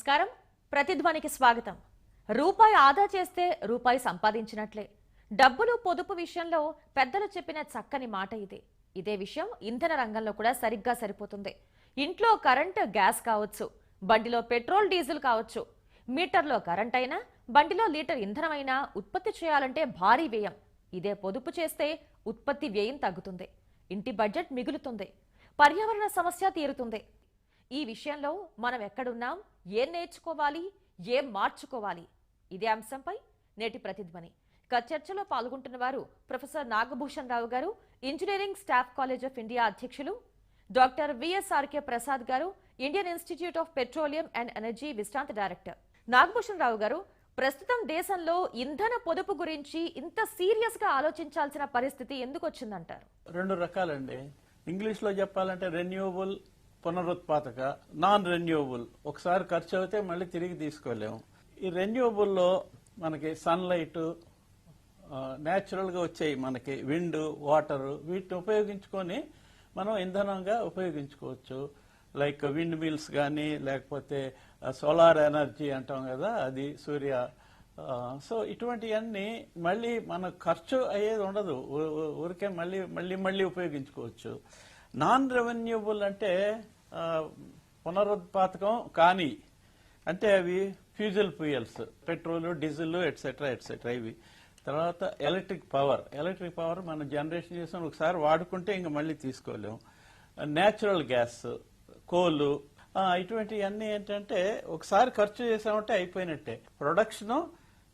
నమస్కారం. ప్రతిధ్వనికి స్వాగతం. రూపాయి ఆదా చేస్తే రూపాయి సంపాదించినట్లే. డబ్బులు పొదుపు విషయంలో పెద్దలు చెప్పిన చక్కని మాట ఇది. ఇదే విషయం ఇంధన రంగంలో కూడా సరిగ్గా సరిపోతుంది. ఇంట్లో కరెంట్ గ్యాస్ కావచ్చు బండిలో పెట్రోల్ డీజిల్ కావచ్చు. మీటర్లో కరెంట్ అయినా బండిలో లీటర్ ఇంధనమైనా ఉత్పత్తి చేయాలంటే భారీ వ్యయం. ఇదే పొదుపు చేస్తే ఉత్పత్తి వ్యయం తగ్గుతుంది. ఇంటి బడ్జెట్ మిగులుతుంది. పర్యావరణ సమస్య తీరుతుంది. ఈ విషయంలో మనం ఎక్కడున్నాం ఏం నేర్చుకోవాలి ఏం మార్చుకోవాలి? ఇదే అంశంపై నేటి ప్రతిధ్వని. ఇక చర్చలో పాల్గొంటున్న వారు professor Nagabhushan Rao garu engineering staff college of India అధ్యక్షులు doctor V S R K Prasad garu Indian Institute of Petroleum and Energy విశ్రాంతి డైరెక్టర్. నాగభూషణ్ రావు గారు ప్రస్తుతం దేశంలో ఇంధన పొదుపు గురించి ఇంత సీరియస్గా ఆలోచించాల్సిన పరిస్థితి ఎందుకు వచ్చిందంటారు? రెండు రకాలండి. ఇంగ్లీష్లో చెప్పాలంటే రెన్యూవబుల్ పునరుత్పాదక నాన్ రెన్యూవబుల్ ఒకసారి ఖర్చు అయితే మళ్ళీ తిరిగి తీసుకోలేము. ఈ రెన్యూవబుల్లో మనకి సన్లైట్ న్యాచురల్గా వచ్చాయి మనకి. విండ్ వాటర్ వీటిని ఉపయోగించుకొని మనం ఇంధనంగా ఉపయోగించుకోవచ్చు. లైక్ విండ్ మిల్స్ కానీ లేకపోతే సోలార్ ఎనర్జీ అంటాం కదా అది సూర్య సో ఇటువంటివన్నీ మళ్ళీ మన ఖర్చు అయ్యేది ఉండదు. ఊరికే మళ్ళీ మళ్ళీ మళ్ళీ ఉపయోగించుకోవచ్చు. నాన్ రెవెన్యూబుల్ అంటే పునరుత్పాదకం కానీ అంటే అవి fossil fuels petrol diesel etcetera etcetera ఇవి. తర్వాత ఎలక్ట్రిక్ పవర్. ఎలక్ట్రిక్ పవర్ మనం జనరేషన్ చేసిన ఒకసారి వాడుకుంటే ఇంకా మళ్ళీ తీసుకోలేము నేచురల్ గ్యాస్ కోలు ఇటువంటివన్నీ ఏంటంటే ఒకసారి ఖర్చు చేసామంటే అయిపోయినట్టే. Production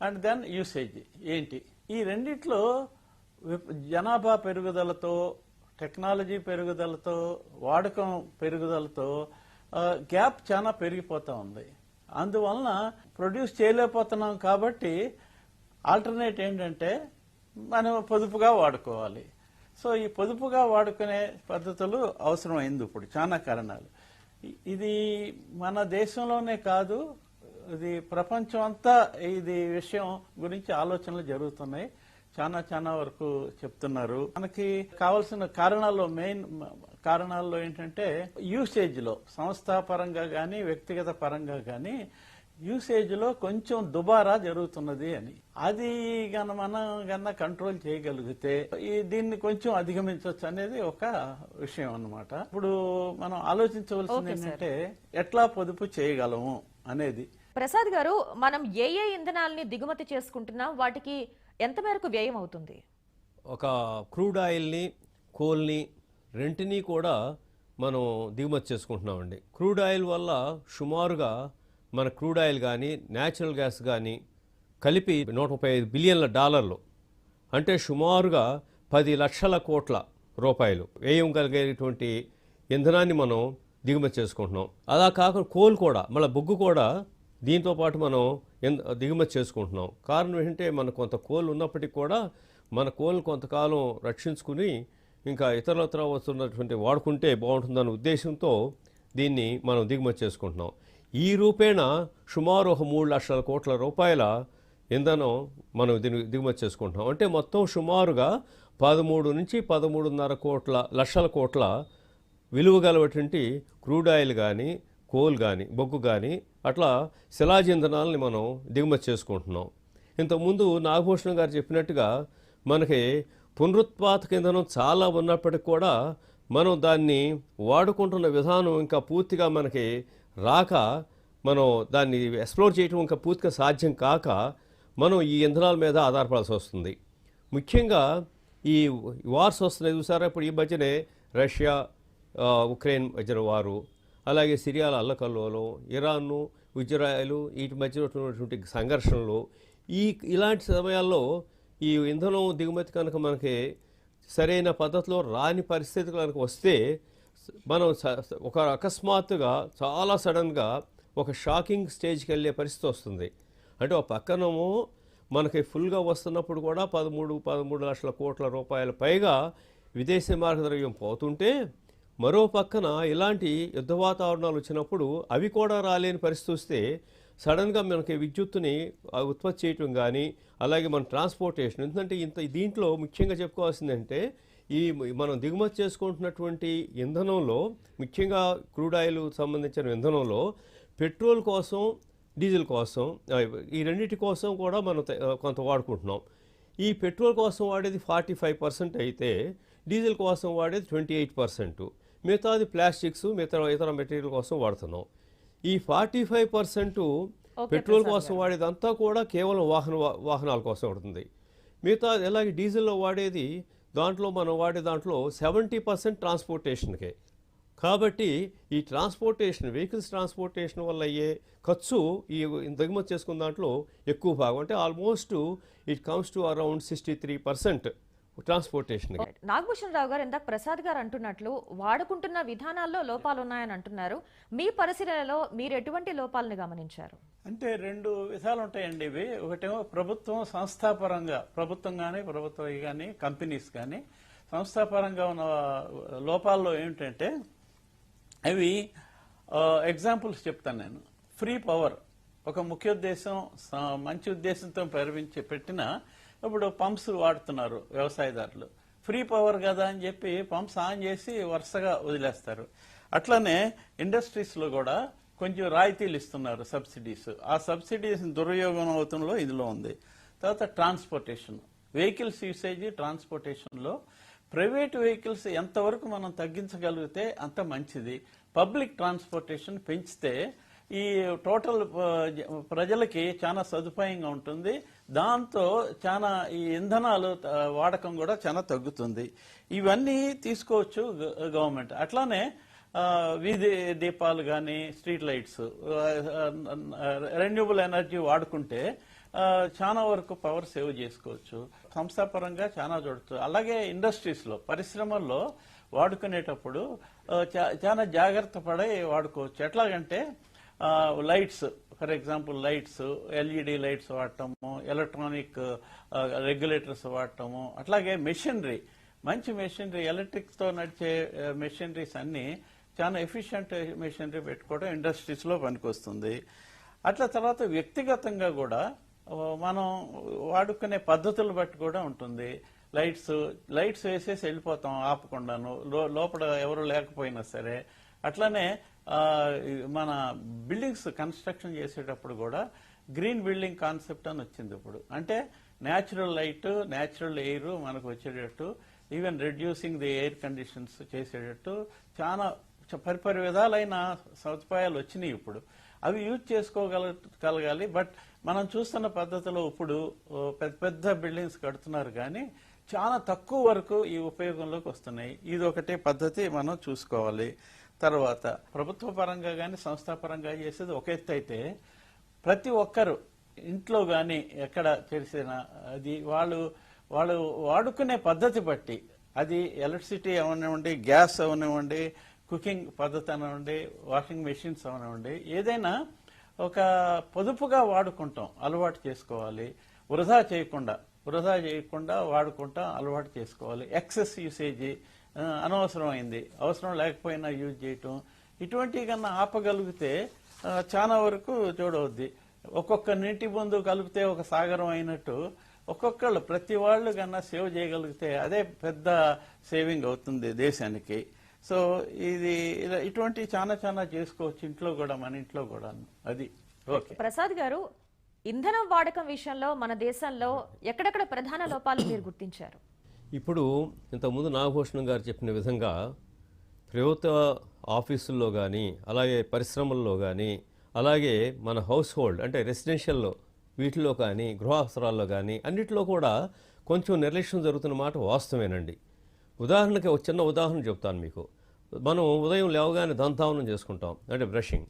and then usage. ఏంటి? ఈ రెండిట్లో జనాభా పెరుగుదలతో టెక్నాలజీ పెరుగుదలతో వాడకం పెరుగుదలతో గ్యాప్ చాలా పెరిగిపోతా ఉంది. అందువలన ప్రొడ్యూస్ చేయలేకపోతున్నాం కాబట్టి ఆల్టర్నేట్ ఏంటంటే మనం పొదుపుగా వాడుకోవాలి. సో ఈ పొదుపుగా వాడుకునే పద్ధతులు అవసరమైంది ఇప్పుడు చాలా కారణాలు. ఇది మన దేశంలోనే కాదు ఇది ప్రపంచం అంతా ఇది విషయం గురించి ఆలోచనలు జరుగుతున్నాయి. చాలా చాలా వరకు చెప్తున్నారు. మనకి కావాల్సిన కారణాల్లో మెయిన్ కారణాల్లో ఏంటంటే యూసేజ్లో సంస్థా పరంగా గాని వ్యక్తిగత పరంగా గాని యూసేజ్లో కొంచెం దుబారా జరుగుతున్నది అని. అది గన మనం గన కంట్రోల్ చేయగలిగితే ఈ దీన్ని కొంచెం అధిగమించవచ్చు అనేది ఒక విషయం అన్నమాట. ఇప్పుడు మనం ఆలోచించవలసింది. ఏంటంటే ఎట్లా పొదుపు చేయగలము అనేది. ప్రసాద్ గారు మనం ఏ ఏ ఇంధనాల్ని దిగుమతి చేసుకుంటున్నాం వాటికి ఎంత మేరకు వ్యయం అవుతుంది? ఒక క్రూడ్ ఆయిల్ని కోల్ని రెంటిని కూడా మనం దిగుమతి చేసుకుంటున్నామండి. క్రూడ్ ఆయిల్ వల్ల సుమారుగా మన క్రూడ్ ఆయిల్ కానీ న్యాచురల్ గ్యాస్ కానీ కలిపి నూట ముప్పై ఐదు బిలియన్ల డాలర్లు. అంటే సుమారుగా పది లక్షల కోట్ల రూపాయలు వ్యయం కలిగేటువంటి ఇంధనాన్ని మనం దిగుమతి చేసుకుంటున్నాం. అలా కాకుండా కోల్ కూడా మళ్ళీ బొగ్గు కూడా దీంతో పాటు మనం దిగుమతి చేసుకుంటున్నాం. కారణం ఏంటంటే మన కొంత కోల్ ఉన్నప్పటికీ కూడా మన కోళ్ళు కొంతకాలం రక్షించుకుని ఇంకా ఇతరత్ర వస్తున్నటువంటి వాడుకుంటే బాగుంటుందనే ఉద్దేశంతో దీన్ని మనం దిగుమతి చేసుకుంటున్నాం. ఈ రూపేణ సుమారు ఒక మూడు లక్షల కోట్ల రూపాయల ఇంధనం మనం దీని దిగుమతి చేసుకుంటున్నాం. అంటే మొత్తం సుమారుగా పదమూడు నుంచి పదమూడున్నర కోట్ల లక్షల కోట్ల విలువ గలవటువంటి క్రూడ్ ఆయిల్ కానీ కోల్ కానీ బొగ్గు కానీ అట్లా శిలాజ ఇంధనాలని మనం దిగుమతి చేసుకుంటున్నాం. ఇంతకుముందు నాగభూషణ్ గారు చెప్పినట్టుగా మనకి పునరుత్పాదక ఇంధనం చాలా ఉన్నప్పటికీ కూడా మనం దాన్ని వాడుకుంటున్న విధానం ఇంకా పూర్తిగా మనకి రాక మనం దాన్ని ఎక్స్ప్లోర్ చేయటం ఇంకా పూర్తిగా సాధ్యం కాక మనం ఈ ఇంధనాల మీద ఆధారపడాల్సి వస్తుంది. ముఖ్యంగా ఈ వార్స్ వస్తున్నాయి చూసారా? ఇప్పుడు ఈ మధ్యనే రష్యా ఉక్రెయిన్ మధ్యన వారు అలాగే సిరియాల అల్లకల్లోలం ఇరాన్ను ఇజ్రాయెల్ వీటి మధ్య ఉన్నటువంటి సంఘర్షణలు ఈ ఇలాంటి సమయాల్లో ఈ ఇంధనం దిగుమతి కనుక మనకి సరైన పద్ధతిలో రాని పరిస్థితి కనుక వస్తే మనం ఒక అకస్మాత్తుగా చాలా సడన్గా ఒక షాకింగ్ స్టేజ్కి వెళ్ళే పరిస్థితి వస్తుంది. అంటే ఒక పక్కనము మనకి ఫుల్గా వస్తున్నప్పుడు కూడా పదమూడు పదమూడు లక్షల కోట్ల రూపాయల పైగా విదేశీ మార్గద్రవ్యం పోతుంటే మరో పక్కన ఇలాంటి యుద్ధ వాతావరణాలు వచ్చినప్పుడు అవి కూడా రాలేని పరిస్థితి వస్తే సడన్గా మనకి విద్యుత్తుని ఉత్పత్తి చేయటం కానీ అలాగే మన ట్రాన్స్పోర్టేషన్ ఎందుకంటే ఇంత దీంట్లో ముఖ్యంగా చెప్పుకోవాల్సిందంటే ఈ మనం దిగుమతి చేసుకుంటున్నటువంటి ఇంధనంలో ముఖ్యంగా క్రూడ్ ఆయిల్ సంబంధించిన ఇంధనంలో పెట్రోల్ కోసం డీజిల్ కోసం ఈ రెండింటి కోసం కూడా మనం కొంత వాడుకుంటున్నాం. ఈ పెట్రోల్ కోసం వాడేది ఫార్టీ ఫైవ్ పర్సెంట్ అయితే డీజిల్ కోసం వాడేది ట్వంటీ ఎయిట్ పర్సెంట్. మిగతాది ప్లాస్టిక్స్ మిగతా ఇతర మెటీరియల్ కోసం వాడుతున్నాం. ఈ ఫార్టీ ఫైవ్ పర్సెంట్ పెట్రోల్ కోసం వాడేదంతా కూడా కేవలం వాహన వాహనాల కోసం ఉంటుంది మిగతా ఎలాగే డీజిల్లో వాడేది దాంట్లో మనం వాడే దాంట్లో సెవెంటీ పర్సెంట్ ట్రాన్స్పోర్టేషన్కే. కాబట్టి ఈ ట్రాన్స్పోర్టేషన్ వెహికల్స్ ట్రాన్స్పోర్టేషన్ వల్ల అయ్యే ఖర్చు ఈ దిగుమతి చేసుకున్న దాంట్లో ఎక్కువ భాగం. అంటే almost it comes to around sixty three percent ట్రాన్స్పోర్టేషన్కి. Nagabhushan Rao గారు ఇందాక ప్రసాద్ గారు అంటున్నట్లు వాడుకుంటున్న విధానాల్లో లోపాలు ఉన్నాయని అంటున్నారు. మీ పరిశీలనలో మీరు ఎటువంటి లోపాలను గమనించారు? అంటే రెండు విధాలు ఉంటాయండి ఇవి. ఒకటేమో ప్రభుత్వం సంస్థాపరంగా ప్రభుత్వం కానీ ప్రభుత్వం కానీ కంపెనీస్ కానీ సంస్థాపరంగా ఉన్న లోపాల్లో ఏమిటంటే అవి ఎగ్జాంపుల్స్ చెప్తాను నేను. ఫ్రీ పవర్ ఒక ముఖ్య ఉద్దేశం మంచి ఉద్దేశంతో ప్రారంభించి పెట్టిన ఇప్పుడు పంప్స్ వాడుతున్నారు వ్యవసాయదారులు. ఫ్రీ పవర్ కదా అని చెప్పి పంప్స్ ఆన్ చేసి వరుసగా వదిలేస్తారు. అట్లనే ఇండస్ట్రీస్లో కూడా కొంచెం రాయితీలు ఇస్తున్నారు సబ్సిడీస్. ఆ సబ్సిడీస్ దుర్వినియోగం అవుతుందో ఇందులో ఉంది. తర్వాత ట్రాన్స్పోర్టేషన్. వెహికల్స్ యూసేజ్ ట్రాన్స్పోర్టేషన్లో ప్రైవేట్ వెహికల్స్ ఎంతవరకు మనం తగ్గించగలిగితే అంత మంచిది. పబ్లిక్ ట్రాన్స్పోర్టేషన్ పెంచితే ఈ టోటల్ ప్రజలకి చాలా సదుపాయంగా ఉంటుంది. దాంతో చాలా ఈ ఇంధనాలు వాడకం కూడా చాలా తగ్గుతుంది. ఇవన్నీ తీసుకోవచ్చు గవర్నమెంట్. అట్లానే వీధి దీపాలు కానీ స్ట్రీట్ లైట్స్ రెన్యూబుల్ ఎనర్జీ వాడుకుంటే చాలా వరకు పవర్ సేవ్ చేసుకోవచ్చు. సంస్థాపరంగా చాలా చూడచ్చు అలాగే ఇండస్ట్రీస్లో పరిశ్రమల్లో వాడుకునేటప్పుడు చా- చాలా జాగ్రత్త పడి వాడుకోవచ్చు. ఎట్లాగంటే lights for example lights LED lights వాడటము electronic regulators వాడటము అట్లాగే మెషినరీ. మంచి మెషినరీ ఎలక్ట్రిక్తో నడిచే మెషినరీస్ అన్ని చాలా ఎఫిషియంట్ మెషినరీ పెట్టుకోవడం ఇండస్ట్రీస్లో పనికొస్తుంది. అట్లా తర్వాత వ్యక్తిగతంగా కూడా మనం వాడుకునే పద్ధతులు బట్టి కూడా ఉంటుంది. లైట్స్ లైట్స్ వేసేసి వెళ్ళిపోతాం ఆపకుండాను. లో- లోపల ఎవరు లేకపోయినా సరే. అట్లానే మన బిల్డింగ్స్ కన్స్ట్రక్షన్ చేసేటప్పుడు కూడా గ్రీన్ బిల్డింగ్ కాన్సెప్ట్ అని వచ్చింది ఇప్పుడు. అంటే న్యాచురల్ లైట్ న్యాచురల్ ఎయిర్ మనకు వచ్చేటట్టు even reducing the air conditions చేసేటట్టు చాలా పరిపరి విధాలైన సదుపాయాలు వచ్చినాయి ఇప్పుడు. అవి యూజ్ చేసుకోగల కలగాలి. బట్ మనం చూస్తున్న పద్ధతిలో ఇప్పుడు పెద్ద పెద్ద బిల్డింగ్స్ కడుతున్నారు కానీ చాలా తక్కువ వరకు ఈ ఉపయోగంలోకి వస్తున్నాయి. ఇది ఒకటే పద్ధతి మనం చూసుకోవాలి. తర్వాత ప్రభుత్వ పరంగా కానీ సంస్థాపరంగా చేసేది ఒక ఎత్తు అయితే ప్రతి ఒక్కరు ఇంట్లో కానీ ఎక్కడ చేసిన అది వాళ్ళు వాళ్ళు వాడుకునే పద్ధతి బట్టి అది ఎలక్ట్రిసిటీ అవనివ్వండి గ్యాస్ అవనివ్వండి కుకింగ్ పద్ధతి అవనివ్వండి వాషింగ్ మెషిన్స్ అవనివ్వండి ఏదైనా ఒక పొదుపుగా వాడుకుంటాం అలవాటు చేసుకోవాలి. వృధా చేయకుండా వృధా చేయకుండా వాడుకుంటాం అలవాటు చేసుకోవాలి. ఎక్సెస్ యూసేజీ అనవసరమైంది. అవసరం లేకపోయినా యూజ్ చేయటం. ఇటువంటి కన్నా ఆపగలిగితే చాలా వరకు చూడవద్ది. ఒక్కొక్క నీటి బొందు కలిపితే ఒక సాగరం అయినట్టు ఒక్కొక్కళ్ళు ప్రతి వాళ్ళు కన్నా సేవ్ చేయగలిగితే అదే పెద్ద సేవింగ్ అవుతుంది దేశానికి. సో ఇది ఇలా ఇటువంటి చాలా చాలా చేసుకోవచ్చు ఇంట్లో కూడా మన ఇంట్లో కూడా అది. ఓకే. ప్రసాద్ గారు ఇంధనం వాడకం విషయంలో మన దేశంలో ఎక్కడెక్కడ ప్రధాన లోపాలు మీరు గుర్తించారు? ఇప్పుడు ఇంతకుముందు నాగభూషణం గారు చెప్పిన విధంగా ప్రభుత్వ ఆఫీసుల్లో కానీ అలాగే పరిశ్రమల్లో కానీ అలాగే మన హౌస్ హోల్డ్ అంటే రెసిడెన్షియల్లో వీటిలో కానీ గృహావసరాల్లో కానీ అన్నిటిలో కూడా కొంచెం నిర్లక్ష్యం జరుగుతున్న మాట వాస్తవేనండి ఉదాహరణకి ఒక చిన్న ఉదాహరణ చెప్తాను మీకు. మనం ఉదయం లేవగానే దంతావనం చేసుకుంటాం అంటే బ్రషింగ్.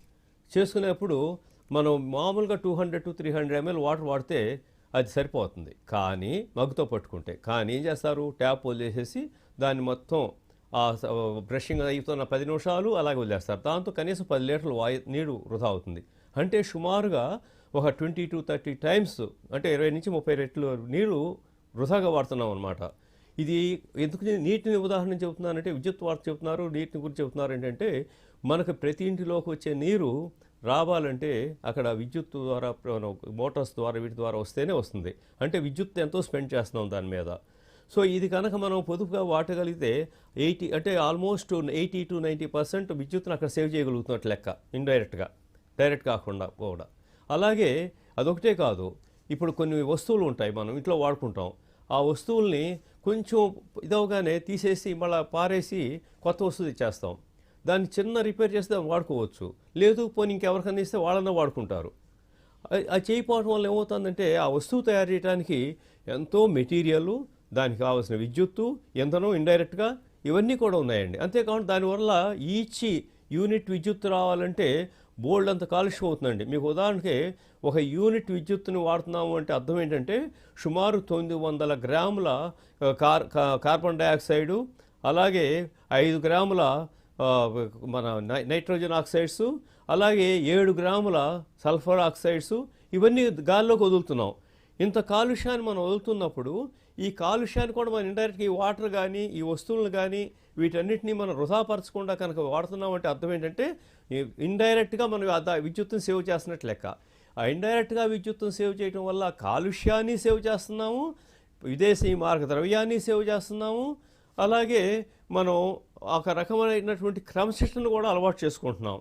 చేసుకునేప్పుడు మనం మామూలుగా two hundred to three hundred ML water వాడితే అది సరిపోతుంది. కానీ మగ్గుతో పట్టుకుంటే. కానీ ఏం చేస్తారు? ట్యాప్ వదిలేసేసి దాన్ని మొత్తం ఆ బ్రషింగ్ అయిపోతున్న పది నిమిషాలు అలాగే వదిలేస్తారు. దాంతో కనీసం పది లీటర్లు వాయు నీరు వృధా అవుతుంది. అంటే సుమారుగా ఒక ట్వంటీ టు థర్టీ టైమ్స్ అంటే ఇరవై నుంచి ముప్పై రెట్లు నీరు వృధాగా వాడుతున్నాం అనమాట ఇది ఎందుకు నీటిని ఉదాహరణ చెబుతున్నానంటే విద్యుత్ వార్త చెబుతున్నారు నీటిని గురించి చెబుతున్నారు ఏంటంటే మనకు ప్రతి ఇంటిలోకి వచ్చే నీరు రావాలంటే అక్కడ విద్యుత్ ద్వారా మోటార్స్ ద్వారా వీటి ద్వారా వస్తేనే వస్తుంది. అంటే విద్యుత్ ఎంతో స్పెండ్ చేస్తున్నాం దాని మీద. సో ఇది కనుక మనం పొదుపుగా వాడగలిగితే ఎయిటీ అంటే almost eighty to ninety percent విద్యుత్ను అక్కడ సేవ్ చేయగలుగుతున్నట్టు లెక్క ఇండైరెక్ట్గా. డైరెక్ట్ కాకుండా కూడా. అలాగే అదొకటే కాదు ఇప్పుడు కొన్ని వస్తువులు ఉంటాయి మనం ఇంట్లో వాడుకుంటాం. ఆ వస్తువుల్ని కొంచెం ఇదవగానే తీసేసి మళ్ళీ పారేసి కొత్త వస్తువు తెచ్చేస్తాం. దాన్ని చిన్న రిపేర్ చేస్తే దాన్ని వాడుకోవచ్చు. లేదు పోనీ ఇంకెవరికైనా ఇస్తే వాళ్ళన్నా వాడుకుంటారు. ఆ అది చేయకపోవడం వల్ల ఏమవుతుందంటే ఆ వస్తువు తయారు చేయడానికి ఎంతో మెటీరియల్ దానికి కావాల్సిన విద్యుత్తు ఇంధనం ఇండైరెక్ట్గా ఇవన్నీ కూడా ఉన్నాయండి. అంతేకాకుండా దానివల్ల ఈచ్ యూనిట్ విద్యుత్ రావాలంటే బోల్డ్ అంత కాలుష్యం అవుతుందండి. మీకు ఉదాహరణకి ఒక యూనిట్ విద్యుత్తుని వాడుతున్నాము అంటే అర్థం ఏంటంటే సుమారు తొమ్మిది వందల గ్రాముల కార్ కార్బన్ డైఆక్సైడు అలాగే ఐదు గ్రాముల మన నైట్రోజన్ ఆక్సైడ్స్ అలాగే ఏడు గ్రాముల సల్ఫర్ ఆక్సైడ్స్ ఇవన్నీ గాల్లోకి వదులుతున్నాం. ఇంత కాలుష్యాన్ని మనం వదులుతున్నప్పుడు ఈ కాలుష్యాన్ని కూడా మనం ఇండైరెక్ట్గా ఈ వాటర్ కానీ ఈ వస్తువులను కానీ వీటన్నిటిని మనం వృధాపరచకుండా కనుక వాడుతున్నామంటే అర్థం ఏంటంటే ఇండైరెక్ట్గా మనం విద్యుత్తును సేవ్ చేస్తున్నట్టు లెక్క. ఆ ఇండైరెక్ట్గా విద్యుత్తును సేవ్ చేయడం వల్ల కాలుష్యాన్ని సేవ్ చేస్తున్నాము విదేశీ మార్గ ద్రవ్యాన్ని సేవ్ చేస్తున్నాము అలాగే మనం ఒక రకమైనటువంటి క్రమశిక్షణను కూడా అలవాటు చేసుకుంటున్నాం.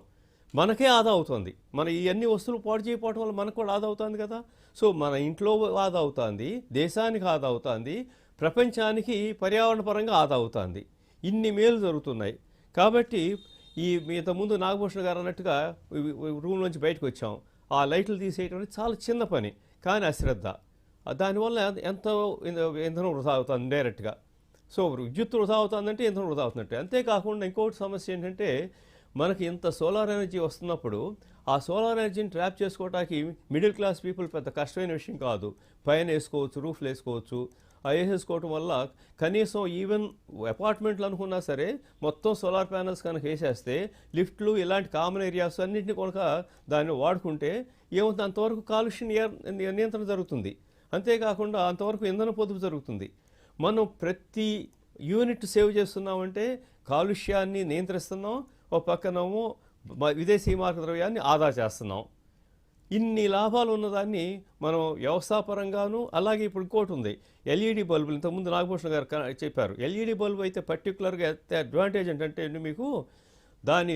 మనకే ఆదా అవుతుంది. మన ఇవన్నీ వస్తువులు పాడు చేయకపోవడం వల్ల మనకు కూడా ఆదా అవుతుంది కదా. సో మన ఇంట్లో ఆదా అవుతుంది దేశానికి ఆదా అవుతుంది ప్రపంచానికి పర్యావరణ పరంగా ఆదా అవుతుంది. ఇన్ని మేలు జరుగుతున్నాయి. కాబట్టి ఈ ఇంత ముందు నాగభూషణ గారు అన్నట్టుగా రూమ్ నుంచి బయటకు వచ్చాం. ఆ లైట్లు తీసేయటం చాలా చిన్న పని కానీ అశ్రద్ధ. దానివల్ల ఎంతో ఇంధ- ఇంధనం వృధా అవుతుంది డైరెక్ట్గా. సో విద్యుత్ వృధా అవుతుందంటే ఇంధనం వృధా అవుతుందంటే. అంతేకాకుండా ఇంకోటి సమస్య ఏంటంటే మనకి ఇంత సోలార్ ఎనర్జీ వస్తున్నప్పుడు ఆ సోలార్ ఎనర్జీని ట్రాప్ చేసుకోవడానికి మిడిల్ క్లాస్ పీపుల్ పెద్ద కష్టమైన విషయం కాదు. పైన వేసుకోవచ్చు రూఫ్లు వేసుకోవచ్చు అవి వేసేసుకోవటం వల్ల కనీసం ఈవెన్ అపార్ట్మెంట్లు అనుకున్నా సరే మొత్తం సోలార్ ప్యానల్స్ కనుక వేసేస్తే లిఫ్ట్లు ఇలాంటి కామన్ ఏరియాస్ అన్నింటినీ కనుక దాన్ని వాడుకుంటే ఏమవుతుంది? అంతవరకు కాలుష్య నియ- నియంత్రణ జరుగుతుంది. అంతేకాకుండా అంతవరకు ఇంధన పొదుపు జరుగుతుంది. మనం ప్రతి యూనిట్ సేవ్ చేస్తున్నామంటే కాలుష్యాన్ని నియంత్రిస్తున్నాం ఒక పక్కనము విదేశీ మార్గ ద్రవ్యాన్ని ఆదా చేస్తున్నాం. ఇన్ని లాభాలు ఉన్నదాన్ని మనం వ్యవస్థాపరంగాను అలాగే ఇప్పుడు ఇంకోటి ఉంది. ఎల్ఈడి బల్బులు ఇంతకుముందు నాగభూషణ గారు క- చెప్పారు. ఎల్ఈడి బల్బు అయితే పర్టికులర్గా అడ్వాంటేజ్ ఏంటంటే మీకు దాని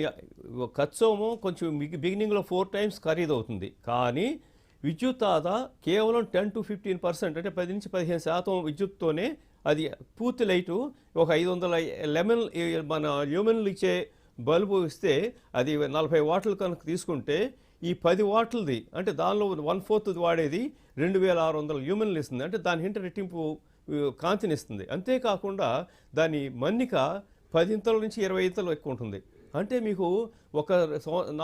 ఖర్చోమో కొంచెం బిగినింగ్లో ఫోర్ టైమ్స్ ఖరీదు అవుతుంది కానీ విద్యుత్ ఆదా కేవలం టెన్ టు ఫిఫ్టీన్ పర్సెంట్ అంటే పది నుంచి పదిహేను శాతం విద్యుత్తోనే అది పూర్తి లైటు ఒక ఐదు వందల లెమన్ మన ల్యూమెన్లు ఇచ్చే బల్బు ఇస్తే అది నలభై వాట్లు కనుక తీసుకుంటే ఈ పది వాట్లది అంటే దానిలో వన్ ఫోర్త్ వాడేది రెండు వేల ఆరు వందల ల్యూమెన్లు ఇస్తుంది. అంటే దాని ఇంట రెట్టింపు కాంతినిస్తుంది అంతేకాకుండా దాని మన్నిక పదింతల నుంచి ఇరవై ఇంతలు ఎక్కువ ఉంటుంది. అంటే మీకు ఒక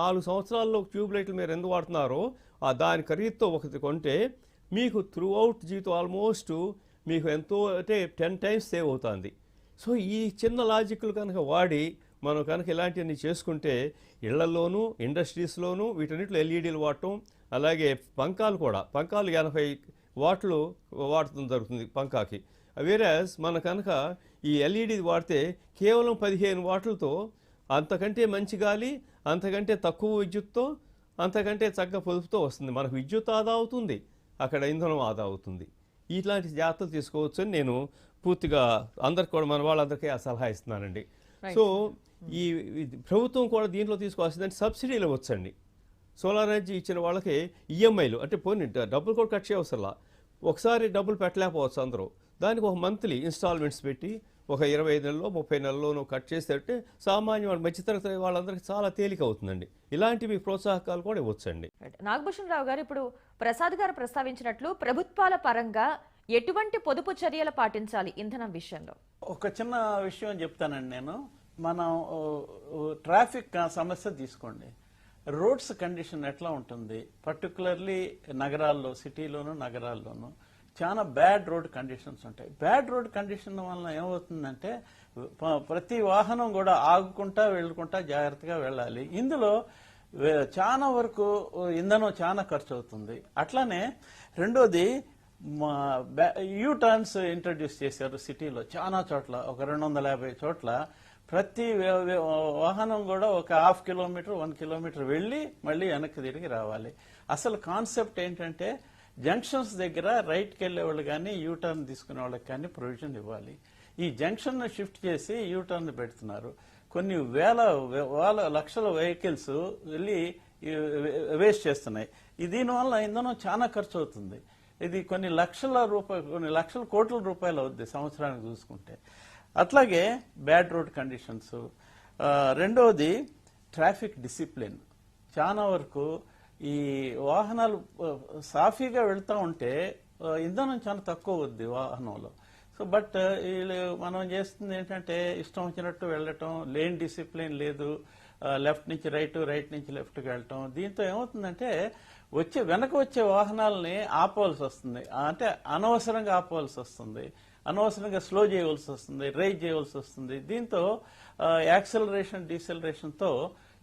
నాలుగు సంవత్సరాల్లో ట్యూబ్ లైట్లు మీరు ఎందుకు వాడుతున్నారో ఆ దాని ఖరీదుతో ఒకటి కొంటే మీకు త్రూ అవుట్ జీవితం ఆల్మోస్ట్ మీకు ఎంతో అంటే టెన్ టైమ్స్ సేవ్ అవుతుంది. సో ఈ చిన్న లాజిక్లు కనుక వాడి మనం కనుక ఇలాంటివన్నీ చేసుకుంటే ఇళ్ళలోనూ ఇండస్ట్రీస్లోనూ వీటన్నిటిలో ఎల్ఈడీలు వాడటం అలాగే పంకాలు కూడా పంకాలు ఎనభై వాట్లు వాడటం జరుగుతుంది పంకాకి. వేరాజ్ మన కనుక ఈ ఎల్ఈడి వాడితే కేవలం పదిహేను వాట్లతో అంతకంటే మంచి గాలి అంతకంటే తక్కువ విద్యుత్తో అంతకంటే చక్క పొదుపుతో వస్తుంది. మనకు విద్యుత్ ఆదా అవుతుంది. అక్కడ ఇంధనం ఆదా అవుతుంది. ఇట్లాంటి జాగ్రత్తలు తీసుకోవచ్చు అని నేను పూర్తిగా అందరికి కూడా మన వాళ్ళందరికీ ఆ సలహా ఇస్తున్నానండి. సో ఈ ప్రభుత్వం కూడా దీంట్లో తీసుకోవాల్సిందంటే సబ్సిడీలు ఇవ్వచ్చండి సోలార్ ఎనర్జీ ఇచ్చిన వాళ్ళకి ఈఎంఐలు అంటే పోనీ డబ్బులు కూడా కట్ చేయవసరలా. ఒకసారి డబ్బులు పెట్టలేకపోవచ్చు అందరూ. దానికి ఒక మంత్లీ ఇన్స్టాల్మెంట్స్ పెట్టి ఒక ఇరవై ఐదు నెలలో ముప్పై నెలల్లోనూ కట్ చేసేటట్టే సామాన్య వాళ్ళ మధ్యతరగతి వాళ్ళందరికీ చాలా తేలిక అవుతుందండి. ఇలాంటివి ప్రోత్సాహకాలు కూడా ఇవ్వచ్చండి. నాగభూషణ్ రావు గారు ఇప్పుడు ప్రసాద్ గారు ప్రస్తావించినట్లు ప్రభుత్వాల పరంగా ఎటువంటి పొదుపు చర్యలు పాటించాలి ఇంధనం విషయంలో? ఒక చిన్న విషయం చెప్తానండి నేను. మనం ట్రాఫిక్ సమస్య తీసుకోండి. రోడ్స్ కండిషన్ ఎట్లా ఉంటుంది? పర్టికులర్లీ నగరాల్లో సిటీలోను నగరాల్లోనూ. చాలా బ్యాడ్ రోడ్ కండిషన్స్ ఉంటాయి. బ్యాడ్ రోడ్ కండిషన్ వలన ఏమవుతుందంటే ప్రతి వాహనం కూడా ఆగుకుంటా వెళ్ళుకుంటా జాగ్రత్తగా వెళ్ళాలి. ఇందులో చాలా వరకు ఇంధనం చాలా ఖర్చు అవుతుంది అట్లానే రెండోది మా యూ టర్న్స్ ఇంట్రడ్యూస్ చేశారు సిటీలో చాలా చోట్ల ఒక రెండు వందల యాభై చోట్ల. ప్రతి వాహనం కూడా ఒక హాఫ్ కిలోమీటర్ వన్ కిలోమీటర్ వెళ్ళి మళ్ళీ వెనక్కి తిరిగి రావాలి. అసలు కాన్సెప్ట్ ఏంటంటే జంక్షన్స్ దగ్గర రైట్కి వెళ్ళే వాళ్ళు కానీ యూ టర్న్ తీసుకునే వాళ్ళకి కానీ ప్రొవిజన్ ఇవ్వాలి. ఈ జంక్షన్ షిఫ్ట్ చేసి యూ టర్న్ పెడుతున్నారు. కొన్ని వేల వేల లక్షల వెహికల్స్ వెళ్ళి వేస్ట్ చేస్తున్నాయి. దీనివల్ల ఇంధనం చాలా ఖర్చు అవుతుంది ఇది కొన్ని లక్షల రూపాయలు కొన్ని లక్షల కోట్ల రూపాయలు అవుద్ది సంవత్సరానికి చూసుకుంటే. అట్లాగే బ్యాడ్ రోడ్ కండిషన్స్. రెండవది ట్రాఫిక్ డిసిప్లిన్. చాలా వరకు ఈ వాహనాలు సాఫీగా వెళ్తా ఉంటే ఇంధనం చాలా తక్కువ ఉంది వాహనంలో. సో బట్ వీళ్ళు మనం చేస్తుంది ఏంటంటే ఇష్టం వచ్చినట్టు వెళ్ళటం లేన్ డిసిప్లిన్ లేదు లెఫ్ట్ నుంచి రైట్ రైట్ నుంచి లెఫ్ట్కి వెళ్ళటం. దీంతో ఏమవుతుందంటే వచ్చే వెనక వచ్చే వాహనాలని ఆపవలసి వస్తుంది అంటే అనవసరంగా ఆపవలసి వస్తుంది అనవసరంగా స్లో చేయవలసి వస్తుంది రైజ్ చేయవలసి వస్తుంది దీంతో యాక్సలరేషన్ డీసెలరేషన్తో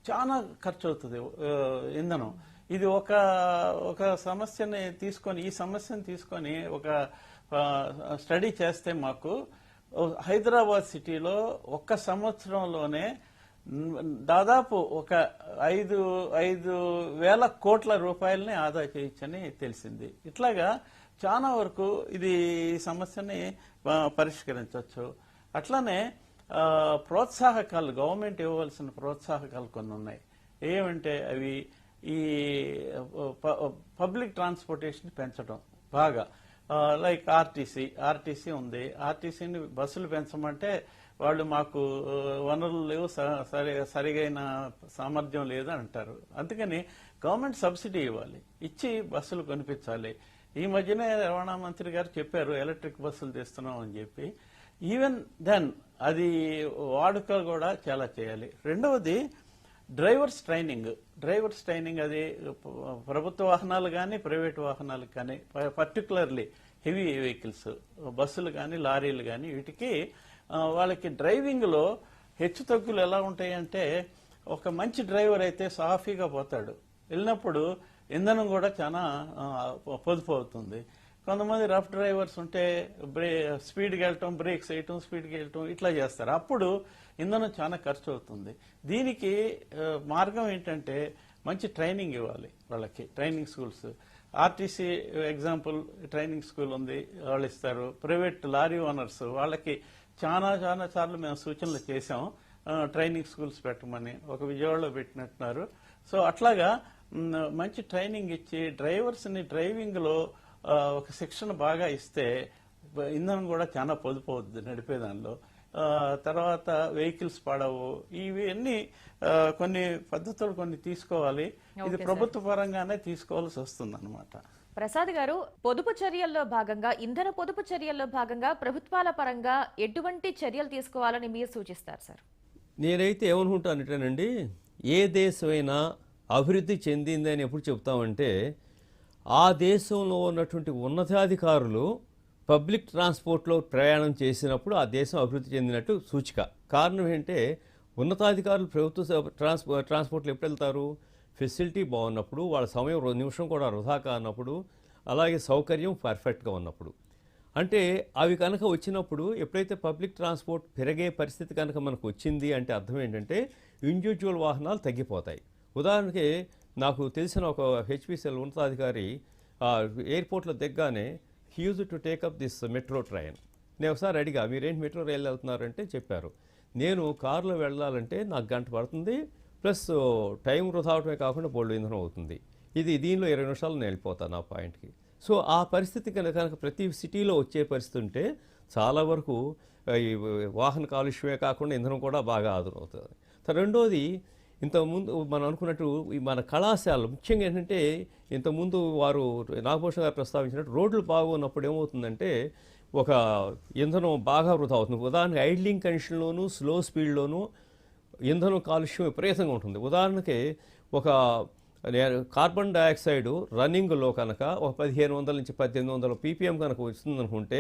చాలా ఖర్చు అవుతుంది ఇంధనం. ఇది ఒక ఒక సమస్యని తీసుకొని ఈ సమస్యను తీసుకొని ఒక స్టడీ చేస్తే మాకు హైదరాబాద్ సిటీలో ఒక్క సంవత్సరంలోనే దాదాపు ఒక ఐదు ఐదు వేల కోట్ల రూపాయలని ఆదా చేయొచ్చని తెలిసింది. ఇట్లాగా చాలా వరకు ఇది సమస్యని పరిష్కరించవచ్చు అట్లానే ప్రోత్సాహకాలు గవర్నమెంట్ ఇవ్వవలసిన ప్రోత్సాహకాలు కొన్ని ఉన్నాయి ఏమంటే అవి ఈ పబ్లిక్ ట్రాన్స్పోర్టేషన్ పెంచడం బాగా. లైక్ ఆర్టీసీ ఆర్టీసీ ఉంది. ఆర్టీసీని బస్సులు పెంచమంటే వాళ్ళు మాకు వనరులు లేవు స- సరి సరిగైన సామర్థ్యం లేదు అంటారు. అందుకని గవర్నమెంట్ సబ్సిడీ ఇవ్వాలి. ఇచ్చి బస్సులు కొనిపించాలి. ఈ మధ్యనే రవాణా మంత్రి గారు చెప్పారు ఎలక్ట్రిక్ బస్సులు తెస్తున్నాం అని చెప్పి. ఈవెన్ దెన్ అది వాడుక కూడా చాలా చేయాలి. రెండవది డ్రైవర్స్ ట్రైనింగ్ డ్రైవర్స్ ట్రైనింగ్ అది ప్రభుత్వ వాహనాలు కానీ ప్రైవేట్ వాహనాలు కానీ పర్టికులర్లీ హెవీ వెహికల్స్ బస్సులు కానీ లారీలు కానీ వీటికి వాళ్ళకి డ్రైవింగ్లో హెచ్చు తగ్గులు ఎలా ఉంటాయంటే ఒక మంచి డ్రైవర్ అయితే సాఫీగా పోతాడు. వెళ్ళినప్పుడు ఇంధనం కూడా చాలా పొదుపు అవుతుంది. కొంతమంది రఫ్ డ్రైవర్స్ ఉంటే బ్రే స్పీడ్కి వెళ్ళటం బ్రేక్స్ వేయటం స్పీడ్కి వెళ్ళటం ఇట్లా చేస్తారు. అప్పుడు ఇంధనం చాలా ఖర్చు అవుతుంది. దీనికి మార్గం ఏంటంటే మంచి ట్రైనింగ్ ఇవ్వాలి వాళ్ళకి training schools. RTC example training school ఉంది వాళ్ళు ఇస్తారు. ప్రైవేట్ లారీ ఓనర్స్ వాళ్ళకి చాలా చాలా సార్లు మేము సూచనలు చేశాం. ట్రైనింగ్ స్కూల్స్ పెట్టమని. ఒక విజయవాడలో పెట్టినట్టున్నారు. సో అట్లాగా మంచి ట్రైనింగ్ ఇచ్చి డ్రైవర్స్ని డ్రైవింగ్లో ఒక శిక్షణ బాగా ఇస్తే ఇంధనం కూడా చాలా పొదుపు అవుతుంది నడిపే దానిలో తర్వాత వెహికల్స్ పాడవు. ఇవన్నీ కొన్ని పద్ధతులు కొన్ని తీసుకోవాలి. ఇది. ప్రభుత్వ పరంగానే తీసుకోవాల్సి వస్తుంది అనమాట ప్రసాద్ గారు పొదుపు చర్యల్లో భాగంగా ఇంధన పొదుపు చర్యల్లో భాగంగా ప్రభుత్వాల పరంగా ఎటువంటి చర్యలు తీసుకోవాలని మీరు సూచిస్తారు సార్? నేనైతే ఏమనుకుంటానంటేనండి ఏ దేశమైనా అభివృద్ధి చెందింది అని ఎప్పుడు చెప్తామంటే ఆ దేశంలో ఉన్నటువంటి ఉన్నతాధికారులు పబ్లిక్ ట్రాన్స్పోర్ట్లో ప్రయాణం చేసినప్పుడు ఆ దేశం అభివృద్ధి చెందినట్టు సూచిక. కారణం ఏంటంటే ఉన్నతాధికారులు ప్రభుత్వ ట్రాన్స్పో ట్రాన్స్పోర్ట్లో ఎప్పుడు వెళ్తారు? ఫెసిలిటీ బాగున్నప్పుడు వాళ్ళ సమయం రెండు నిమిషం కూడా వృధా కానప్పుడు అలాగే సౌకర్యం పర్ఫెక్ట్గా ఉన్నప్పుడు. అంటే అవి కనుక వచ్చినప్పుడు ఎప్పుడైతే పబ్లిక్ ట్రాన్స్పోర్ట్ పెరిగే పరిస్థితి కనుక మనకు వచ్చింది అంటే అర్థం ఏంటంటే ఇండివిజువల్ వాహనాలు తగ్గిపోతాయి. ఉదాహరణకి నాకు తెలిసిన ఒక హెచ్పిసిఎల్ ఉన్నతాధికారి ఎయిర్పోర్ట్లో దిగ్గానే huge to take up this metro train. నేను ఒకసారి అడిగా మీరేంటి మెట్రో రైలు వెళ్తున్నారంటే? చెప్పారు. నేను కారులో వెళ్ళాలంటే నాకు గంట పడుతుంది ప్లస్ టైం వృధా అవటమే కాకుండా బోల్డ్ ఇంధనం అవుతుంది. ఇది దీనిలో ఇరవై నిమిషాలు నేను వెళ్ళిపోతాను ఆ పాయింట్కి. సో ఆ పరిస్థితి కనుక కనుక ప్రతి సిటీలో వచ్చే పరిస్థితి ఉంటే చాలా వరకు ఈ వాహన కాలుష్యమే కాకుండా ఇంధనం కూడా బాగా ఆదురవుతుంది. రెండోది ఇంతకుముందు మనం అనుకున్నట్టు ఈ మన కళాశాలలు ముఖ్యంగా ఏంటంటే ఇంతకుముందు వారు నాగభూషణ్ గారు ప్రస్తావించినట్టు రోడ్లు బాగున్నప్పుడు ఏమవుతుందంటే ఒక ఇంధనం బాగా వృధా అవుతుంది. ఉదాహరణకి ఐడ్లింగ్ కండిషన్లోనూ స్లో స్పీడ్లోనూ ఇంధనం కాలుష్యం విపరీతంగా ఉంటుంది. ఉదాహరణకి ఒక కార్బన్ డయాక్సైడ్ రన్నింగ్లో కనుక ఒక పదిహేను వందల నుంచి పద్దెనిమిది వందల పీపీఎం కనుక వస్తుంది అనుకుంటే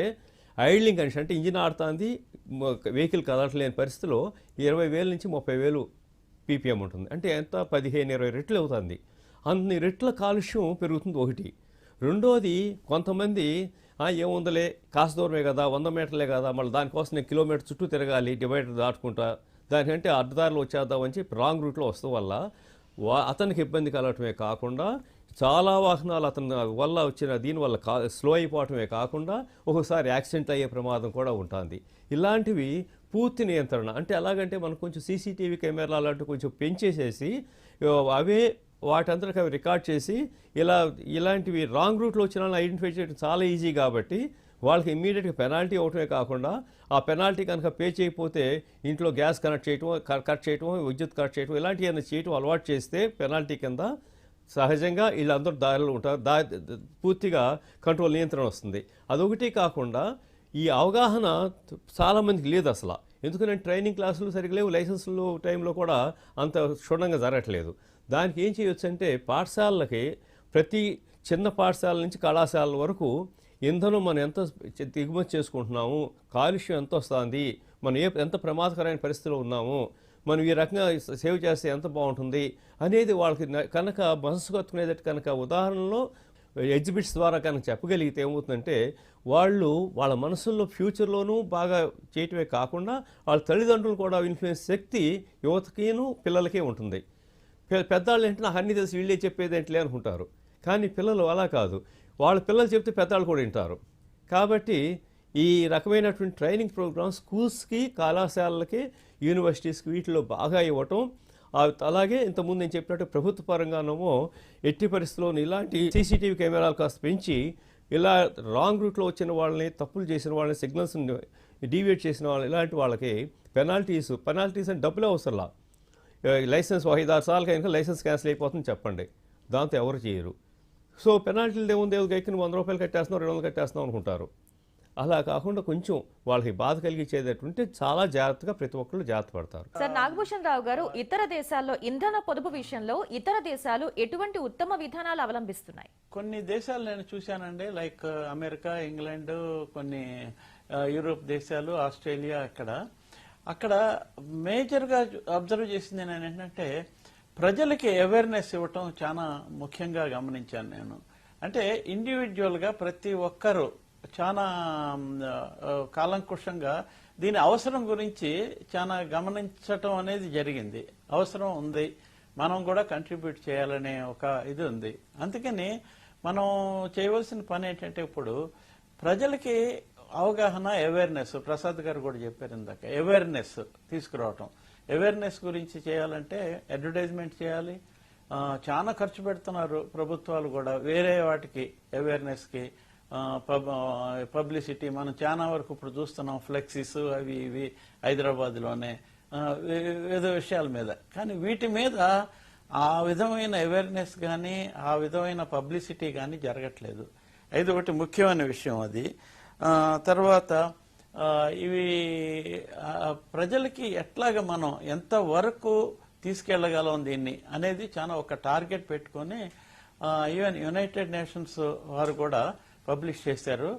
ఐడ్లింగ్ కండిషన్ అంటే ఇంజిన్ ఆడుతుంది వెహికల్ కదలట్లేని పరిస్థితిలో ఇరవై వేల నుంచి ముప్పై వేలు పీపీఎం ఉంటుంది. అంటే ఎంత? పదిహేను ఇరవై రెట్లు అవుతుంది. అన్ని రెట్ల కాలుష్యం పెరుగుతుంది ఒకటి. రెండోది కొంతమంది ఏముందలే కాస్త దూరమే కదా వంద మీటర్లే కదా మళ్ళీ దానికోసం నేను కిలోమీటర్ చుట్టూ తిరగాలి డివైడర్ దాటుకుంటా దానికంటే అడ్డదారులు వచ్చేద్దామని చెప్పి రాంగ్ రూట్లో వస్తూ వల్ల వా అతనికి ఇబ్బంది కలగటమే కాకుండా చాలా వాహనాలు అతని వల్ల వచ్చిన దీనివల్ల కా స్లో అయిపోవటమే కాకుండా ఒకసారి యాక్సిడెంట్ అయ్యే ప్రమాదం కూడా ఉంటుంది. ఇలాంటివి పూర్తి నియంత్రణ. అంటే ఎలాగంటే మనకు కొంచెం సీసీటీవీ కెమెరా లాంటివి కొంచెం పెంచేసేసి అవే వాటంతరకు అవి రికార్డ్ చేసి ఇలా ఇలాంటివి రాంగ్ రూట్లో వచ్చిన వాళ్ళని ఐడెంటిఫై చేయడం చాలా ఈజీ కాబట్టి వాళ్ళకి ఇమ్మీడియట్గా పెనాల్టీ అవటమే కాకుండా ఆ పెనాల్టీ కనుక పే చేయకపోతే ఇంట్లో గ్యాస్ కనెక్ట్ చేయటం క- కట్ చేయటం విద్యుత్ కట్ చేయటం ఇలాంటివి ఏమైనా చేయటం అలవాటు చేస్తే పెనాల్టీ కింద సహజంగా వీళ్ళందరూ దారిలో ఉంటారు. దా పూర్తిగా కంట్రోల్ నియంత్రణ వస్తుంది. అదొకటి కాకుండా ఈ అవగాహన చాలామందికి లేదు అసలు. ఎందుకంటే ట్రైనింగ్ క్లాసులు సరిగ్గా లేవు లైసెన్సులు టైంలో కూడా అంత క్షుణ్ణంగా జరగట్లేదు. దానికి ఏం చేయొచ్చు అంటే పాఠశాలలకి ప్రతి చిన్న పాఠశాల నుంచి కళాశాలల వరకు ఇంధనం మనం ఎంత దిగుమతి చేసుకుంటున్నాము కాలుష్యం ఎంత వస్తుంది మనం ఏ ఎంత ప్రమాదకరమైన పరిస్థితిలో ఉన్నాము మనం ఈ రకంగా సేవ్ చేస్తే ఎంత బాగుంటుంది అనేది వాళ్ళకి కనుక మనసు కట్టుకునేటట్టు కనుక ఉదాహరణలో ఎగ్జిబిట్స్ ద్వారా కనుక చెప్పగలిగితే ఏమవుతుందంటే వాళ్ళు వాళ్ళ మనసుల్లో ఫ్యూచర్లోనూ బాగా చేయటమే కాకుండా వాళ్ళ తల్లిదండ్రులు కూడా ఇన్ఫ్లుయెన్స్ శక్తి యువతకిను పిల్లలకే ఉంటుంది. పెద్దవాళ్ళు ఏంటి నాకు అన్ని తెలిసి వీళ్ళే చెప్పేది ఏంటిలే అనుకుంటారు. కానీ పిల్లలు అలా కాదు. వాళ్ళ పిల్లలు చెప్తే పెద్దవాళ్ళు కూడా వింటారు. కాబట్టి ఈ రకమైనటువంటి ట్రైనింగ్ ప్రోగ్రామ్స్ స్కూల్స్కి కళాశాలలకి యూనివర్సిటీస్కి వీటిలో బాగా ఇవ్వటం అలాగే ఇంతకుముందు నేను చెప్పినట్టు ప్రభుత్వ పరంగానేమో ఎట్టి పరిస్థితుల్లోనూ ఇలాంటి సీసీటీవీ కెమెరాలు కాస్త పెంచి ఇలా రాంగ్ రూట్లో వచ్చిన వాళ్ళని తప్పులు చేసిన వాళ్ళని సిగ్నల్స్ డీవియేట్ చేసిన వాళ్ళు ఇలాంటి వాళ్ళకి పెనాల్టీస్ పెనాల్టీస్ అని డబ్బులే అవసరంలా. లైసెన్స్ ఒక సార్లు కనుక లైసెన్స్ క్యాన్సిల్ అయిపోతుంది చెప్పండి. దాంతో ఎవరు చేయరు. సో పెనాల్టీలు ఏముంది? ఏదో వంద రూపాయలు కట్టేస్తున్నావు రెండు వందలు కట్టేస్తున్నావు అనుకుంటారు. అలా కాకుండా కొంచెం వాళ్ళకి బాధ కలిగించేటటువంటి చాలా జాగ్రత్తగా ప్రతి ఒక్కళ్ళు జాగ్రత్త పడతారు. సార్ నాగభూషణ్ రావు గారు ఇతర దేశాల్లో ఇంధన పొదుపు విషయంలో ఇతర దేశాలు ఎటువంటి ఉత్తమ విధానాలు అవలంబిస్తున్నాయి? కొన్ని దేశాలు నేను చూశానండి లైక్ అమెరికా ఇంగ్లాండ్ కొన్ని ఆ, యూరోప్ దేశాలు ఆస్ట్రేలియా అక్కడ. అక్కడ మేజర్గా అబ్జర్వ్ చేసింది నేను ఏంటంటే ప్రజలకి అవేర్నెస్ ఇవ్వటం చాలా ముఖ్యంగా గమనించాను నేను. అంటే ఇండివిజువల్గా ప్రతి ఒక్కరూ చాలా ఆ, కాలంకుషంగా దీని అవసరం గురించి చాలా గమనించటం అనేది జరిగింది. అవసరం ఉంది. మనం కూడా కంట్రిబ్యూట్ చేయాలనే ఒక ఇది ఉంది. అందుకని మనం చేయవలసిన పని ఏంటంటే ఇప్పుడు ప్రజలకి అవగాహన అవేర్నెస్ ప్రసాద్ గారు కూడా చెప్పారు ఇందాక. అవేర్నెస్ తీసుకురావటం. అవేర్నెస్ గురించి చేయాలంటే అడ్వర్టైజ్మెంట్ చేయాలి. చాలా ఖర్చు పెడుతున్నారు ప్రభుత్వాలు కూడా. వేరే వాటికి అవేర్నెస్కి పబ్లిసిటీ మనం చాలా వరకు ఇప్పుడు చూస్తున్నాం ఫ్లెక్సీస్ అవి ఇవి హైదరాబాద్లోనే ఏదో విషయాల మీద. కానీ వీటి మీద ఆ విధమైన అవేర్నెస్ కానీ ఆ విధమైన పబ్లిసిటీ కానీ జరగట్లేదు. ఇది ఒకటి ముఖ్యమైన విషయం అది. తర్వాత ఇవి ప్రజలకి ఎట్లాగ మనం ఎంత వరకు తీసుకెళ్ళగలం దీన్ని అనేది చాలా ఒక టార్గెట్ పెట్టుకొని ఈవెన్ యునైటెడ్ నేషన్స్ వారు కూడా పబ్లిష్ చేశారు.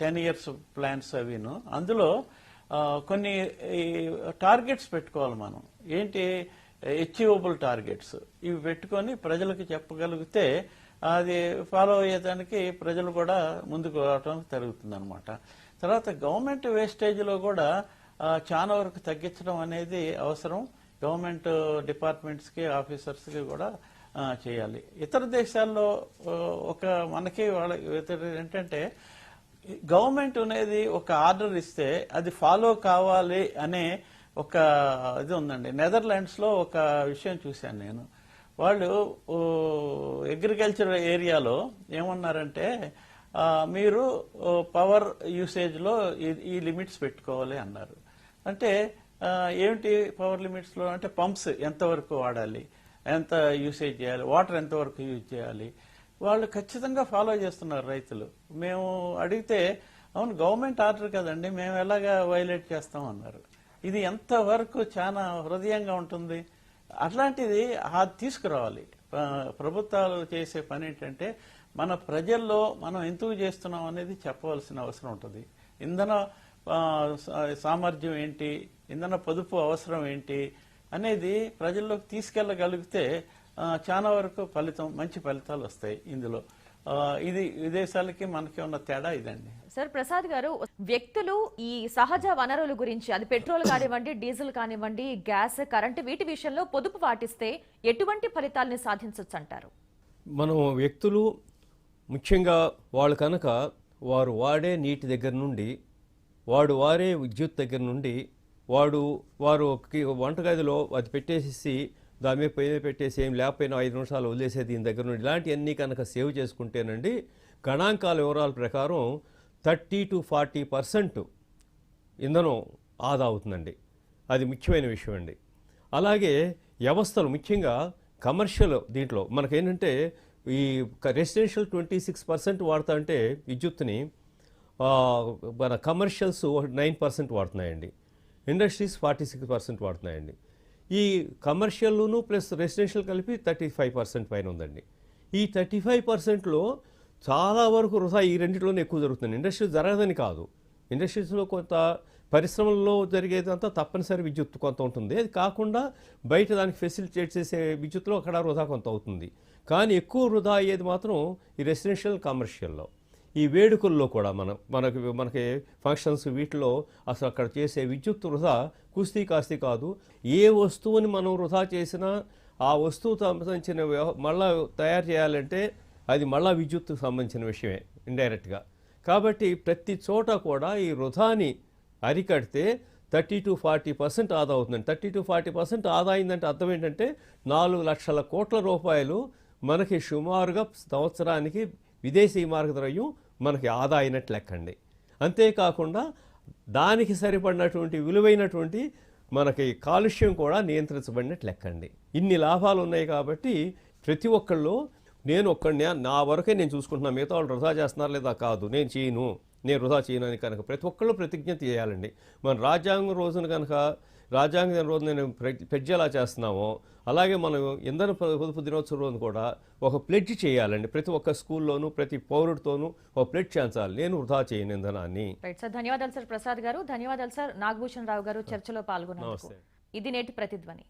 టెన్ ఇయర్స్ ప్లాన్స్ అవిను. అందులో కొన్ని టార్గెట్స్ పెట్టుకోవాలి మనం. ఏంటి? అచీవబుల్ టార్గెట్స్ ఇవి పెట్టుకొని ప్రజలకు చెప్పగలిగితే అది ఫాలో అయ్యేదానికి ప్రజలు కూడా ముందుకు రావడం జరుగుతుంది అనమాట తర్వాత గవర్నమెంట్ వేస్టేజ్లో కూడా చాలా వరకు తగ్గించడం అనేది అవసరం. గవర్నమెంట్ డిపార్ట్మెంట్స్కి ఆఫీసర్స్కి కూడా చేయాలి. ఇతర దేశాల్లో ఒక మనకి వాళ్ళ ఇతర ఏంటంటే గవర్నమెంట్ అనేది ఒక ఆర్డర్ ఇస్తే అది ఫాలో కావాలి అనే ఒక ఇది ఉందండి. నెదర్లాండ్స్లో ఒక విషయం చూశాను నేను. వాళ్ళు అగ్రికల్చర్ ఏరియాలో ఏమన్నారంటే మీరు పవర్ యూసేజ్లో ఈ- లిమిట్స్ పెట్టుకోవాలి అన్నారు. అంటే ఏమిటి పవర్ లిమిట్స్లో? అంటే పంప్స్ ఎంతవరకు వాడాలి? ఎంత యూసేజ్ చేయాలి వాటర్ ఎంతవరకు యూజ్ చేయాలి వాళ్ళు ఖచ్చితంగా ఫాలో చేస్తున్నారు రైతులు. మేము అడిగితే అవును గవర్నమెంట్ ఆర్డర్ కదండి మేము ఎలాగా వైలేట్ చేస్తాం? అన్నారు. ఇది ఎంతవరకు చాలా హృదయంగా ఉంటుంది. అట్లాంటిది అది తీసుకురావాలి. ప్రభుత్వాలు చేసే పని ఏంటంటే మన ప్రజల్లో మనం ఎందుకు చేస్తున్నాం అనేది చెప్పవలసిన అవసరం ఉంటుంది. ఇంధన సామర్థ్యం ఏంటి? ఇంధన పొదుపు అవసరం ఏంటి? అనేది ప్రజల్లోకి తీసుకెళ్ళగలిగితే చాలా వరకు ఫలితం మంచి ఫలితాలు వస్తాయి ఇందులో. ఇది విదేశాలకి మనకి ఉన్న తేడా ఇదండి? సార్ ప్రసాద్ గారు వ్యక్తులు ఈ సహజ వనరుల గురించి అది పెట్రోల్ కానివ్వండి డీజిల్ కానివ్వండి గ్యాస్ కరెంటు వీటి విషయంలో పొదుపు పాటిస్తే ఎటువంటి ఫలితాలని సాధించవచ్చు అంటారు మనం వ్యక్తులు ముఖ్యంగా వాళ్ళు కనుక వారు వాడే నీటి దగ్గర నుండి వాడు వాడే విద్యుత్ దగ్గర నుండి వాడు వారు వంటగదిలో అది పెట్టేసేసి దాని మీద పొయ్యి పెట్టేసి ఏం లేకపోయినా ఐదు నిమిషాలు వదిలేసే దీని దగ్గర నుండి. ఇలాంటివన్నీ కనుక సేవ్ చేసుకుంటేనండి గణాంకాల వివరాల ప్రకారం థర్టీ టు ఫార్టీ పర్సెంట్ ఇంధనం ఆదా అవుతుందండి. అది ముఖ్యమైన విషయం అండి. అలాగే వ్యవస్థలు ముఖ్యంగా కమర్షియల్ దీంట్లో మనకేంటంటే ఈ రెసిడెన్షియల్ ట్వంటీ సిక్స్ పర్సెంట్ వాడతా అంటే విద్యుత్ని మన కమర్షియల్స్ నైన్ పర్సెంట్ వాడుతున్నాయండి. ఇండస్ట్రీస్ ఫార్టీ సిక్స్ పర్సెంట్ వాడుతున్నాయండి. ఈ కమర్షియల్లోనూ ప్లస్ రెసిడెన్షియల్ కలిపి థర్టీ ఫైవ్ పర్సెంట్ పైన ఉందండి. ఈ థర్టీ ఫైవ్ పర్సెంట్లో చాలా వరకు వృధా ఈ రెండింటిలోనే ఎక్కువ జరుగుతుంది ఇండస్ట్రీ జరగదని కాదు. ఇండస్ట్రీస్లో కొంత పరిశ్రమల్లో జరిగేదంతా తప్పనిసరి విద్యుత్ కొంత ఉంటుంది. అది కాకుండా బయట దానికి ఫెసిలిటేట్ చేసే విద్యుత్లో అక్కడ వృధా కొంత అవుతుంది. కానీ ఎక్కువ వృధా అయ్యేది మాత్రం ఈ రెసిడెన్షియల్ కమర్షియల్లో. ఈ వేడుకల్లో కూడా మనం మనకి మనకి ఫంక్షన్స్ వీటిలో అసలు అక్కడ చేసే విద్యుత్ వృధా కుస్తీ కాస్తి కాదు. ఏ వస్తువుని మనం వృధా చేసినా ఆ వస్తువు సంబంధించిన మళ్ళా తయారు చేయాలంటే అది మళ్ళా విద్యుత్కు సంబంధించిన విషయమే ఇండైరెక్ట్గా కాబట్టి ప్రతి చోట కూడా ఈ వృధాని అరికడితే థర్టీ టు ఫార్టీ పర్సెంట్ ఆదా అవుతుందండి. థర్టీ టు ఫార్టీ పర్సెంట్ ఆదా అయిందంటే అర్థం ఏంటంటే నాలుగు లక్షల కోట్ల రూపాయలు మనకి సుమారుగా సంవత్సరానికి విదేశీ మార్గద్రవ్యం మనకి ఆదా అయినట్లు లెక్కండి. అంతేకాకుండా దానికి సరిపడినటువంటి విలువైనటువంటి మనకి కాలుష్యం కూడా నియంత్రించబడినట్టు లెక్కండి. ఇన్ని లాభాలు ఉన్నాయి కాబట్టి ప్రతి ఒక్కళ్ళు నేను ఒక్కడిని నా వరకే నేను చూసుకుంటున్నా మిగతా వాళ్ళు వృధా చేస్తున్నారు లేదా కాదు నేను చేయను నేను వృధా చేయను అని కనుక ప్రతి ఒక్కళ్ళు ప్రతిజ్ఞ చేయాలండి మన రాజ్యాంగం రోజున కనుక రాజ్యాంగ రోజు నేను ప్లెడ్జ్ ఎలా చేస్తున్నామో. అలాగే మనం ఇంధన పొదుపు దినోత్సవం రోజున కూడా ఒక ప్లెడ్జ్ చేయాలండి. ప్రతి ఒక్క స్కూల్లోనూ ప్రతి పౌరుడితోనూ ఒక ప్లెడ్జ్ చేయించాలి. నేను వృధా చేయను ఇంధనాన్ని. రైట్ సార్ ధన్యవాదాలు సార్ ప్రసాద్ గారు. ధన్యవాదాలు సార్ నాగభూషణ్ రావు గారు చర్చలో పాల్గొన్నారు. ఇది నేటి ప్రతిధ్వని.